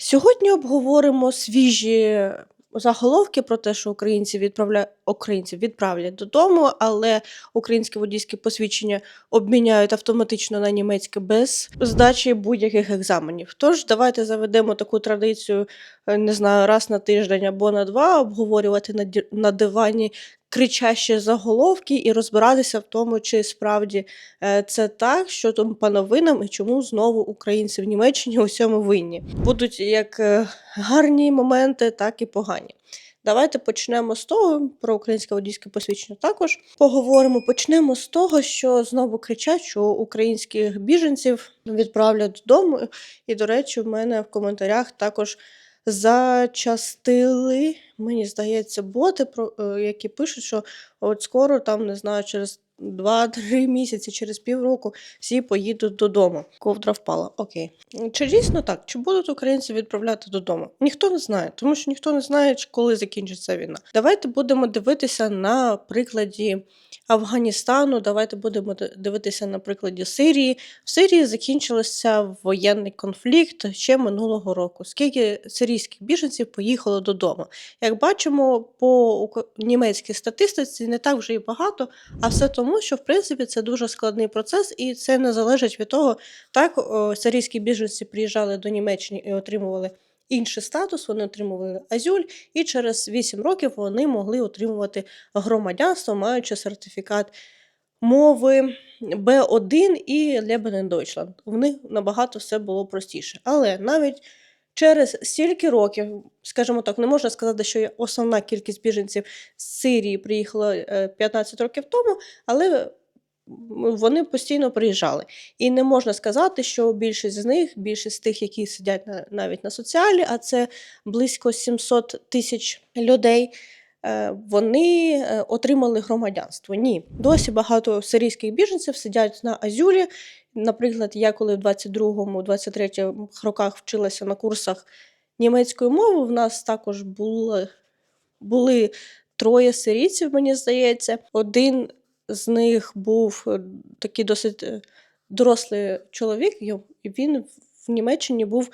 Сьогодні обговоримо свіжі заголовки про те, що українці відправля... українців відправлять додому, але українське водійське посвідчення обміняють автоматично на німецьке без здачі будь-яких екзаменів. Тож давайте заведемо таку традицію, е, не знаю, раз на тиждень або на два, обговорювати на дивані кричащі заголовки і розбиратися в тому, чи справді е, це так, що там по новинам і чому знову українці в Німеччині у цьому винні. Будуть як е, гарні моменти, так і погані. Давайте почнемо з того про українське водійське посвідчення. Також поговоримо. Почнемо з того, що знову кричать, що українських біженців відправлять додому. І, до речі, в мене в коментарях також зачастили, мені здається, боти, про, е, які пишуть, що от скоро там, не знаю, через 2-3 місяці, через півроку всі поїдуть додому. Ковдра впала. Окей. Чи дійсно так? Чи будуть українці відправляти додому? Ніхто не знає, тому що ніхто не знає, коли закінчиться війна. Давайте будемо дивитися на прикладі Афганістану. Давайте будемо дивитися на прикладі Сирії. В Сирії закінчився воєнний конфлікт ще минулого року. Скільки сирійських біженців поїхало додому? Як бачимо, по німецькій статистиці не так вже і багато, а все тому, що в принципі це дуже складний процес, і це не залежить від того, так сирійські біженці приїжджали до Німеччини і отримували. Інший статус вони отримували азюль, і через 8 років вони могли отримувати громадянство, маючи сертифікат мови Б1 і Leben Deutschland. В них набагато все було простіше. Але навіть через стільки років, скажімо так, не можна сказати, що основна кількість біженців з Сирії приїхала е, 15 років тому, але вони постійно приїжджали. І не можна сказати, що більшість з них, більшість з тих, які сидять на, навіть на соціалі, а це близько 700 тисяч людей. е, Вони е, отримали громадянство. Ні, досі багато сирійських біженців сидять на Азюрі. Наприклад, я коли в 22-23 роках вчилася на курсах німецької мови, в нас також були, були троє сирійців, мені здається. Один з них був е, такий досить е, дорослий чоловік, і він в Німеччині був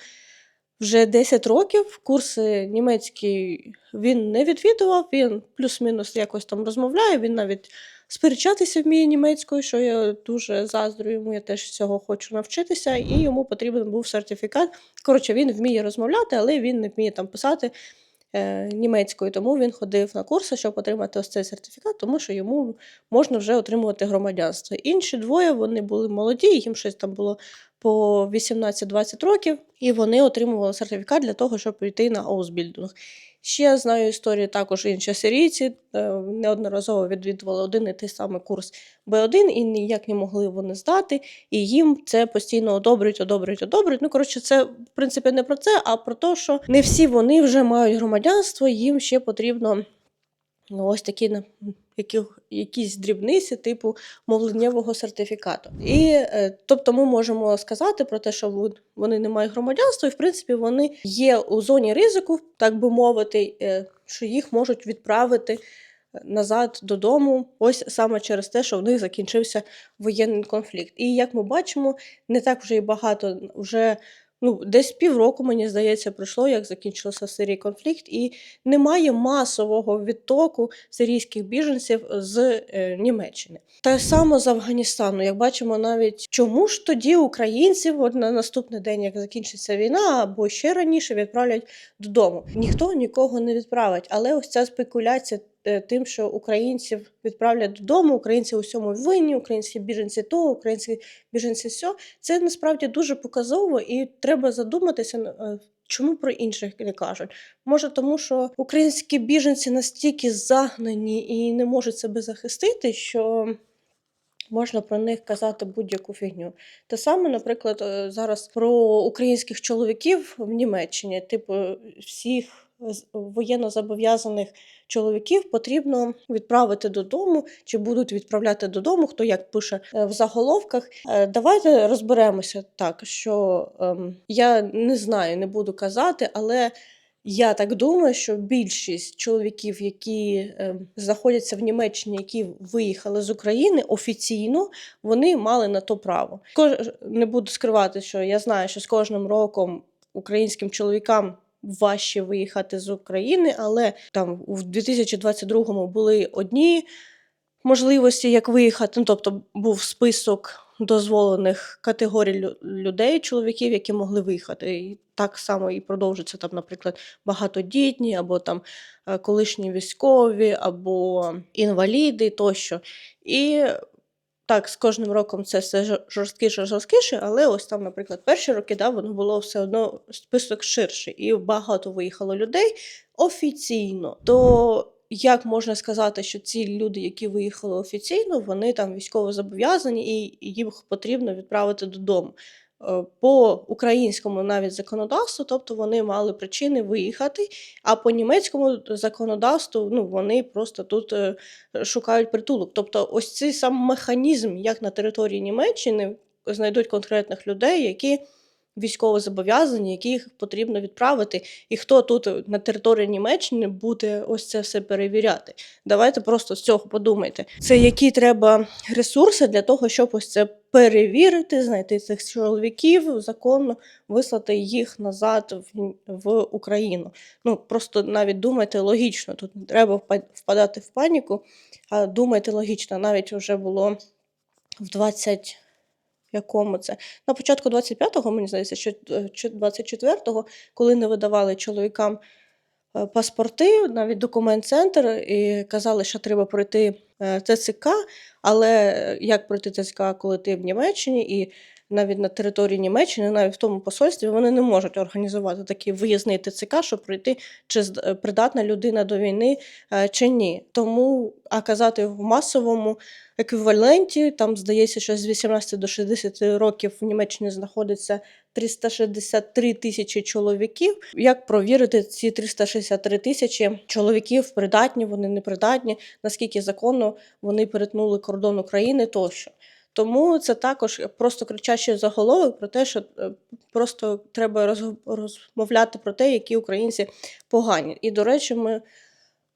вже 10 років. Курси німецькі він не відвідував, він плюс-мінус якось там розмовляє, він навіть сперечатися вміє німецькою, що я дуже заздрю йому, я теж цього хочу навчитися, і йому потрібен був сертифікат. Коротше, він вміє розмовляти, але він не вміє там писати німецькою, тому він ходив на курси, щоб отримати ось цей сертифікат, тому що йому можна вже отримувати громадянство. Інші двоє вони були молоді, їм щось там було по 18-20 років, і вони отримували сертифікат для того, щоб піти на Аусбільдинг. Ще знаю історії також інші сирійці, е, неодноразово відвідували один і той самий курс Б1 і ніяк не могли вони здати, і їм це постійно одобрюють, одобрюють, одобрюють. Ну, коротше, це в принципі не про це, а про те, що не всі вони вже мають громадянство, їм ще потрібно ось такі які, якісь дрібниці, типу мовленнєвого сертифікату. І е, тобто ми можемо сказати про те, що вон- вони не мають громадянства, і в принципі вони є у зоні ризику, так би мовити, е, що їх можуть відправити назад додому, ось саме через те, що в них закінчився воєнний конфлікт. І як ми бачимо, не так вже і багато вже. Ну, десь півроку, мені здається, пройшло, як закінчився в Сирії конфлікт, і немає масового відтоку сирійських біженців з е, Німеччини. Те саме з Афганістану. Як бачимо, навіть чому ж тоді українців от на наступний день, як закінчиться війна, або ще раніше відправлять додому. Ніхто нікого не відправить, але ось ця спекуляція. Е, Тим, що українців відправлять додому, українці у всьому винні, українські біженці то, українські біженці сьо. Це насправді дуже показово, і треба задуматися, е, чому про інших не кажуть. Може, тому що українські біженці настільки загнані і не можуть себе захистити, що можна про них казати будь-яку фігню. Те саме, наприклад, е, зараз про українських чоловіків в Німеччині, типу, всіх воєнно зобов'язаних чоловіків потрібно відправити додому, чи будуть відправляти додому, хто як пише е, в заголовках. Е, Давайте розберемося так, що ем, я не знаю, не буду казати, але я так думаю, що більшість чоловіків, які е, знаходяться в Німеччині, які виїхали з України офіційно, вони мали на то право. Не буду скривати, що я знаю, що з кожним роком українським чоловікам важче виїхати з України, але там у 2022-му були одні можливості, як виїхати. Ну, тобто був список дозволених категорій людей, чоловіків, які могли виїхати. І так само і продовжиться там, наприклад, багатодітні, або там е, колишні військові, або інваліди тощо. І так, з кожним роком це все жор- жорсткіше, жорсткіше, але ось там, наприклад, перші роки да, воно було все одно список ширший, і багато виїхало людей офіційно. То як можна сказати, що ці люди, які виїхали офіційно, вони там військово зобов'язані і їх потрібно відправити додому? Е, По українському навіть законодавству, тобто вони мали причини виїхати, а по німецькому законодавству ну, вони просто тут е, шукають притулок. Тобто, ось цей сам механізм, як на території Німеччини знайдуть конкретних людей, які військово зобов'язані, яких потрібно відправити, і хто тут на території Німеччини буде ось це все перевіряти. Давайте просто з цього подумайте. Це які треба ресурси для того, щоб ось це перевірити, знайти цих чоловіків, законно вислати їх назад в, в Україну. Ну просто навіть думайте логічно. Тут не треба впа- впадати в паніку, а думайте логічно. Навіть вже було в 20 якому це. На початку 25-го, мені здається, що е, чи 24-го, коли не видавали чоловікам е, паспорти, навіть документ-центр, і казали, що треба пройти е, ТЦК, але е, як пройти ТЦК, коли ти в Німеччині, і навіть на території Німеччини, навіть в тому посольстві, вони не можуть організувати такий виїзний ТЦК, щоб пройти, чи е, придатна людина до війни е, чи ні. Тому а казати в масовому еквіваленті, там здається, що з 18 до 60 років в Німеччині знаходиться 363 тисячі чоловіків. Як провірити ці 363 тисячі чоловіків, придатні вони непридатні, наскільки законно вони перетнули кордон України тощо. Тому це також просто кричащий заголовок про те, що е, просто треба роз- розмовляти про те, які українці погані. І, до речі, ми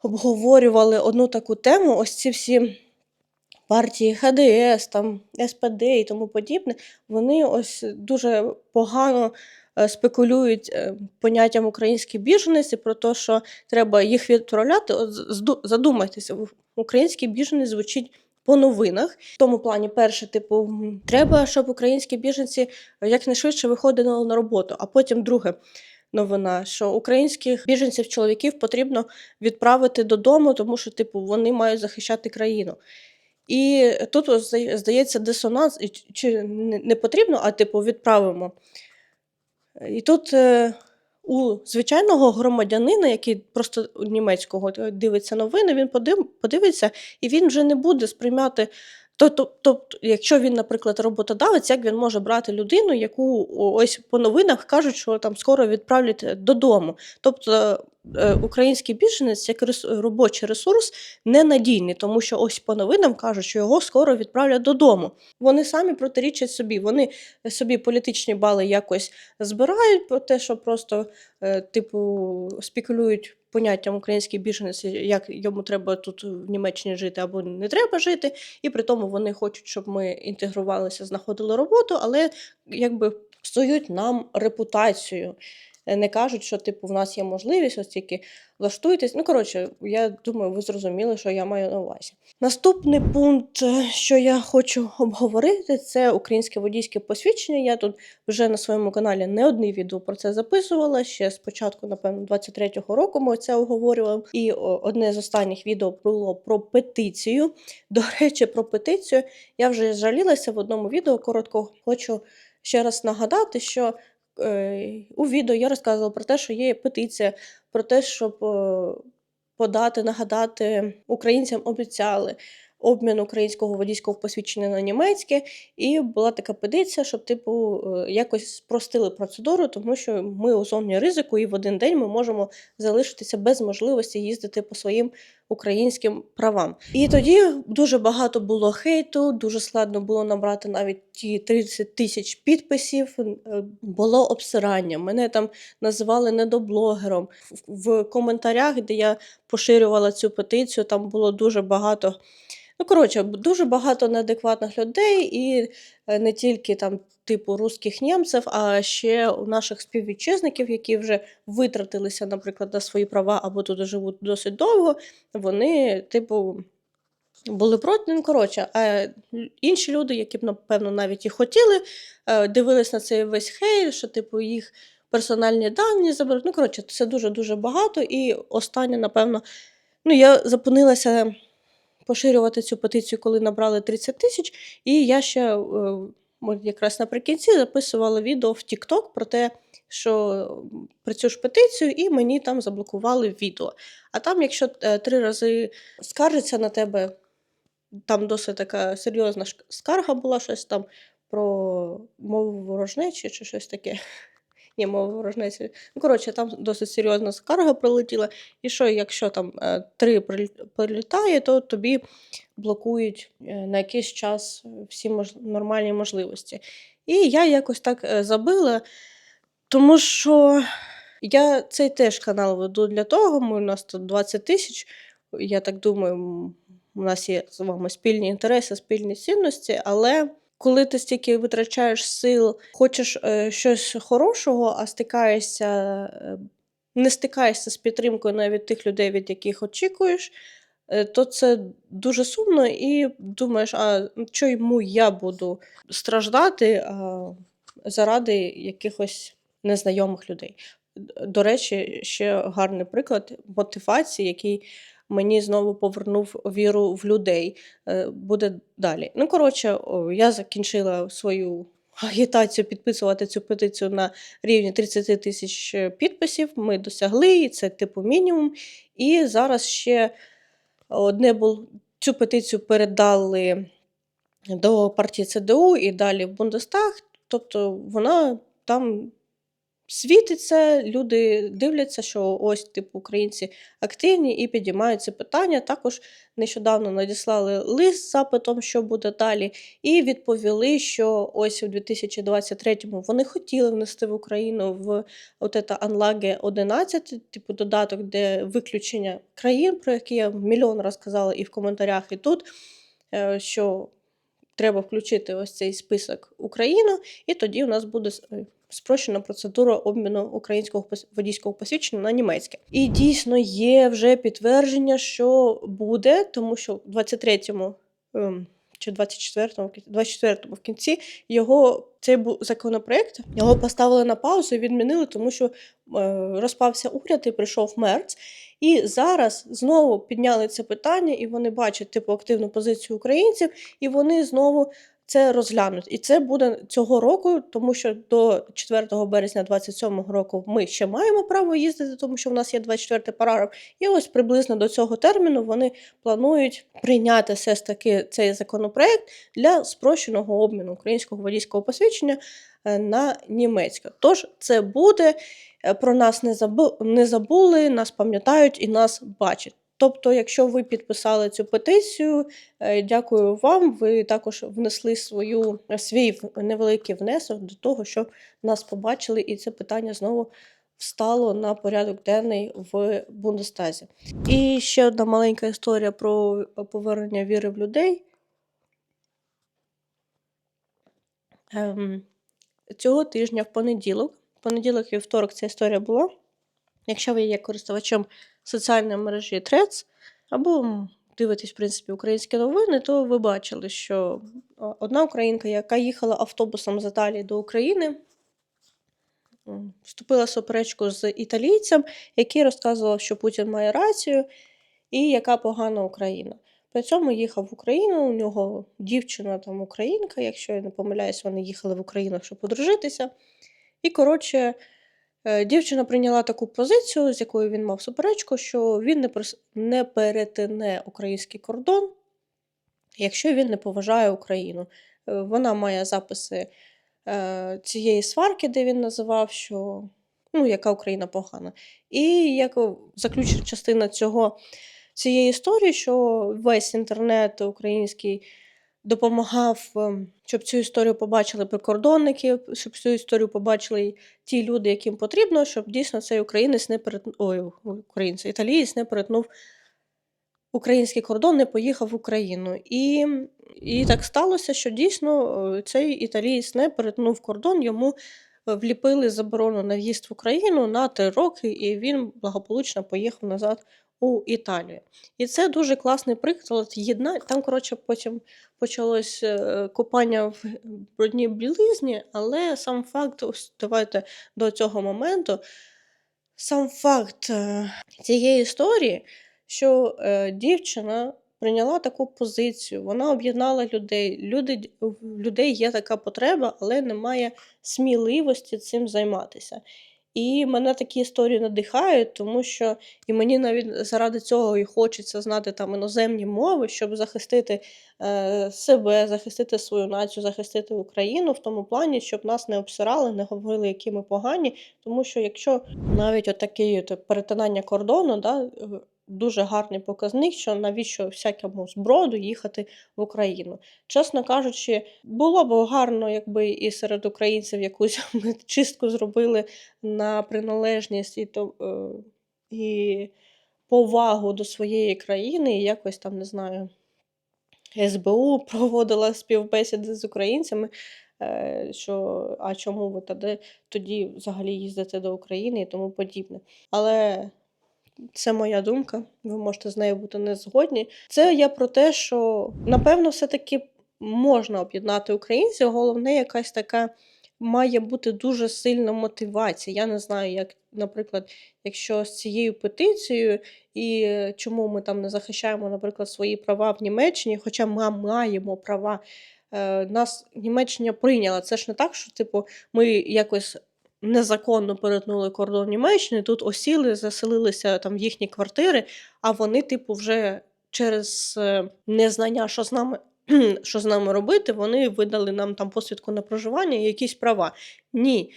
обговорювали одну таку тему: ось ці всі партії ХДС, там СПД і тому подібне, вони ось дуже погано е, спекулюють е, поняттям український біженець і про те, що треба їх відправляти. От задумайтеся, український біженець звучить. По новинах, в тому плані, перше, типу, треба, щоб українські біженці якнайшвидше виходили на роботу. А потім друге новина, що українських біженців, чоловіків потрібно відправити додому, тому що, типу, вони мають захищати країну. І тут здається дисонанс, чи не не потрібно, а типу відправимо. І тут е, у звичайного громадянина, який просто німецького дивиться новини, він подив, подивиться, і він вже не буде сприймати. Тобто, тобто, якщо він, наприклад, роботодавець, як він може брати людину, яку ось по новинах кажуть, що там скоро відправлять додому. Тобто е, український біженець як робочий ресурс ненадійний, тому що ось по новинам кажуть, що його скоро відправлять додому. Вони самі протирічать собі. Вони собі політичні бали якось збирають про те, що просто е, типу спекулюють поняттям український біженець, як йому треба тут в Німеччині жити або не треба жити. І при тому вони хочуть, щоб ми інтегрувалися, знаходили роботу, але якби псують нам репутацію. Не кажуть, що типу в нас є можливість, ось тільки влаштуйтесь. Ну, коротше, я думаю, ви зрозуміли, що я маю на увазі. Наступний пункт, е, що я хочу обговорити, це українське водійське посвідчення. Я тут вже на своєму каналі не одне відео про це записувала. Ще спочатку, напевно, 23-го року ми це обговорювали. І одне з останніх відео було про петицію. До речі, про петицію я вже жалілася в одному відео. Коротко хочу ще раз нагадати, що у відео я розказувала про те, що є петиція, про те, щоб е, подати, нагадати українцям обіцяли обмін українського водійського посвідчення на німецьке, і була така петиція, щоб типу е, якось спростили процедуру, тому що ми у зоні ризику, і в один день ми можемо залишитися без можливості їздити по своїм українським правам. І тоді дуже багато було хейту, дуже складно було набрати навіть ті 30 тисяч підписів. е, Було обсирання. Мене там називали недоблогером. В- В коментарях, де я поширювала цю петицію, там було дуже багато Ну, коротше, дуже багато неадекватних людей, і е, не тільки там типу русських німців, а ще у наших співвітчизників, які вже витратилися, наприклад, на свої права або тут живуть досить довго. Вони, типу, були проти. Ну, коротше, а інші люди, які б, напевно, навіть і хотіли, е, дивились на цей весь хейт, що, типу, їх персональні дані заберуть. Ну, коротше, це дуже-дуже багато. І останнє, напевно, ну, я зупинилася поширювати цю петицію, коли набрали 30 тисяч, і я ще е, якраз наприкінці записувала відео в TikTok про те, що про цю ж петицію, і мені там заблокували відео. А там, якщо е, три рази скаржиться на тебе, там досить така серйозна скарга була, щось там про мову ворожнечі чи щось таке. Ні, мова ворожнечі. Ну, коротше, там досить серйозна скарга прилетіла. І що, якщо там е, три прилітає, то тобі блокують е, на якийсь час всі мож... нормальні можливості. І я якось так е, забила, тому що я цей теж канал веду для того, ми, у нас тут 20 тисяч. Я так думаю, у нас є з вами спільні інтереси, спільні цінності, але коли ти стільки витрачаєш сил, хочеш е, щось хорошого, а стикаєшся, е, не стикаєшся з підтримкою навіть тих людей, від яких очікуєш, е, то це дуже сумно і думаєш, а що йому я буду страждати а, заради якихось незнайомих людей. До речі, ще гарний приклад мотивації, який мені знову повернув віру в людей. Е, Буде далі. Ну, коротше, я закінчила свою агітацію підписувати цю петицію на рівні 30 тисяч е, підписів. Ми досягли, і це типу мінімум. І зараз ще одне було цю петицію передали до партії ЦДУ і далі в Бундестаг. Тобто вона там світиться, люди дивляться, що ось типу українці активні і підіймають це питання. Також нещодавно надіслали лист з запитом, що буде далі, і відповіли, що ось у 2023-му вони хотіли внести в Україну в Анлаге 11, типу додаток, де виключення країн, про які я мільйон раз казала і в коментарях, і тут, е, що треба включити ось цей список Україну, і тоді у нас буде спрощена процедура обміну українського водійського посвідчення на німецьке. І дійсно є вже підтвердження, що буде, тому що в 23-му ем, чи 24-му, в кін- 24-му в кінці його цей був законопроект, його поставили на паузу і відмінили, тому що е, розпався уряд і прийшов Мерц. І зараз знову підняли це питання, і вони бачать типу активну позицію українців, і вони знову це розглянуть. І це буде цього року, тому що до 4 березня 27 року ми ще маємо право їздити, тому що в нас є 24 параграф. І ось приблизно до цього терміну вони планують прийняти все ж таки цей законопроект для спрощеного обміну українського водійського посвідчення е, на німецьке. Тож це буде. е, Про нас не забули, нас пам'ятають і нас бачать. Тобто, якщо ви підписали цю петицію, е, дякую вам. Ви також внесли свою свій невеликий внесок до того, щоб нас побачили, і це питання знову встало на порядок денний в Бундестазі. І ще одна маленька історія про повернення віри в людей. Ем, цього тижня в понеділок, в понеділок і вівторок ця історія була. Якщо ви є користувачем соціальної мережі Threads, або дивитесь, в принципі, українські новини, то ви бачили, що одна українка, яка їхала автобусом з Італії до України, вступила в суперечку з італійцем, який розказував, що Путін має рацію і яка погана Україна. При цьому їхав в Україну, у нього дівчина там українка, якщо я не помиляюсь, вони їхали в Україну, щоб одружитися. І, коротше, дівчина прийняла таку позицію, з якою він мав суперечку, що він не, перетине український кордон, якщо він не поважає Україну. Е, Вона має записи е, цієї сварки, де він називав, що ну, яка Україна погана. І як заключна частина цього, цієї історії, що весь інтернет український допомагав, ем, щоб цю історію побачили прикордонники, щоб цю історію побачили ті люди, яким потрібно, щоб дійсно цей українець не перетнув, ой, італієць не перетнув український кордон не поїхав в Україну. І, і так сталося, що дійсно е, цей італієць не перетнув кордон, йому е, вліпили заборону на в'їзд в Україну на три роки, і він благополучно поїхав назад у Італію. І це дуже класний приклад єднання. Там, коротше, потім почалось е, купання в брудній білизні, але сам факт, ось давайте до цього моменту, сам факт е, цієї історії, що е, дівчина прийняла таку позицію, вона об'єднала людей. Люди, в людей є така потреба, але немає сміливості цим займатися. І мене такі історії надихають, тому що і мені навіть заради цього і хочеться знати там іноземні мови, щоб захистити е, себе, захистити свою націю, захистити Україну в тому плані, щоб нас не обсирали, не говорили, які ми погані. Тому що якщо навіть отакі от перетинання кордону, да, е, дуже гарний показник, що навіщо всякому зброду їхати в Україну. Чесно кажучи, було б гарно, якби і серед українців якусь ми чистку зробили на приналежність і, то, е, і повагу до своєї країни, і якось там, не знаю, СБУ проводила співбесіди з українцями, е, що а чому ви тоді, тоді взагалі їздите до України і тому подібне. Але це моя думка, ви можете з нею бути не згодні. Це я про те, що напевно, все-таки можна об'єднати українців. Головне, якась така має бути дуже сильна мотивація. Я не знаю, як, наприклад, якщо з цією петицією, і е, чому ми там не захищаємо, наприклад, свої права в Німеччині, хоча ми маємо права. Е, Нас Німеччина прийняла. Це ж не так, що типу ми якось незаконно перетнули кордон Німеччини, тут осіли, заселилися там в їхні квартири, а вони, типу, вже через е, незнання, що з нами. Що з нами робити, вони видали нам там посвідку на проживання і якісь права. Ні,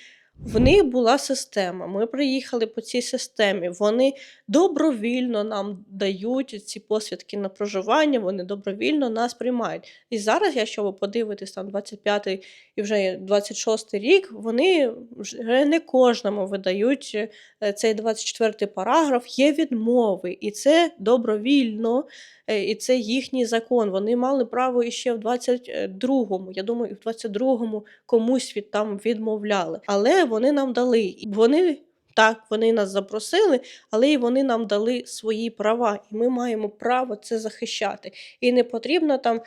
в них була система. Ми приїхали по цій системі. Вони добровільно нам дають ці посвідки на проживання, вони добровільно нас приймають. І зараз, якщо ви подивитесь там 25-й і вже 26-й рік, вони вже не кожному видають е, цей 24-й параграф, є відмови, і це добровільно, е, і це їхній закон. Вони мали право іще в 22-му. Я думаю, і в 22-му комусь від там відмовляли. Але вони нам дали. І вони так, вони нас запросили, але й вони нам дали свої права, і ми маємо право це захищати. І не потрібно там.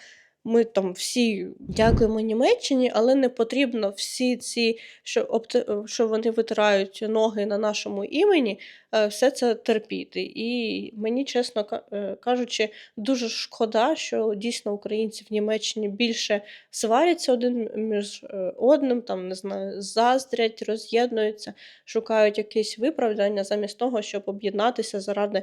Ми там всі дякуємо Німеччині, але не потрібно всі ці, що обте- що вони витирають ноги на нашому імені, е, все це терпіти. І мені, чесно е, кажучи, дуже шкода, що дійсно українці в Німеччині більше сваряться один між е, одним, там не знаю, заздрять, роз'єднуються, шукають якісь виправдання замість того, щоб об'єднатися заради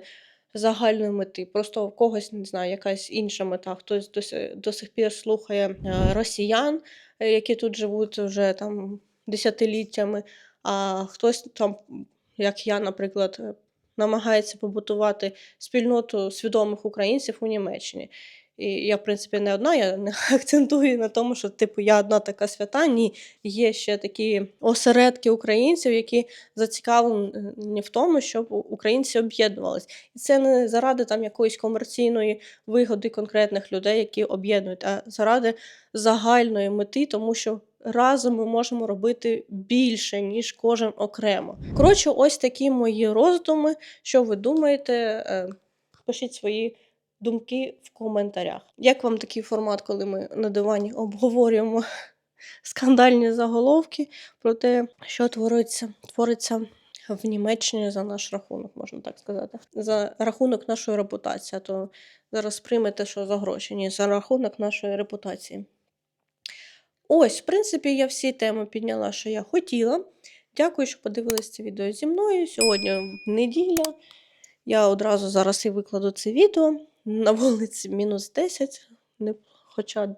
загальної мети. Просто в когось не знаю, якась інша мета. Хтось до, до сих пір слухає е, росіян, е, які тут живуть вже там десятиліттями, а хтось там, як я, наприклад, е, намагається побутувати спільноту свідомих українців у Німеччині. І я, в принципі, не одна, я не акцентую на тому, що типу я одна така свята. Ні, є ще такі осередки українців, які зацікавлені в тому, щоб українці об'єднувались. І це не заради там якоїсь комерційної вигоди конкретних людей, які об'єднують, а заради загальної мети, тому що разом ми можемо робити більше, ніж кожен окремо. Коротше, ось такі мої роздуми. Що ви думаєте? Е, Пишіть свої думки в коментарях. Як вам такий формат, коли ми на дивані обговорюємо скандальні заголовки про те, що твориться, твориться в Німеччині за наш рахунок, можна так сказати. За рахунок нашої репутації. То зараз приймете, що за гроші. Ні, за рахунок нашої репутації. Ось, в принципі, я всі теми підняла, що я хотіла. Дякую, що подивилися це відео зі мною. Сьогодні неділя. Я одразу зараз і викладу це відео. На вулиці мінус 10, не, хоча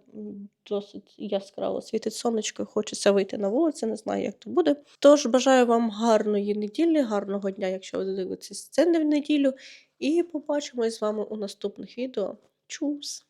досить яскраво світить сонечко, і хочеться вийти на вулицю, не знаю, як то буде. Тож бажаю вам гарної неділі, гарного дня, якщо ви дивитесь це не в неділю. І побачимось з вами у наступних відео. Чус!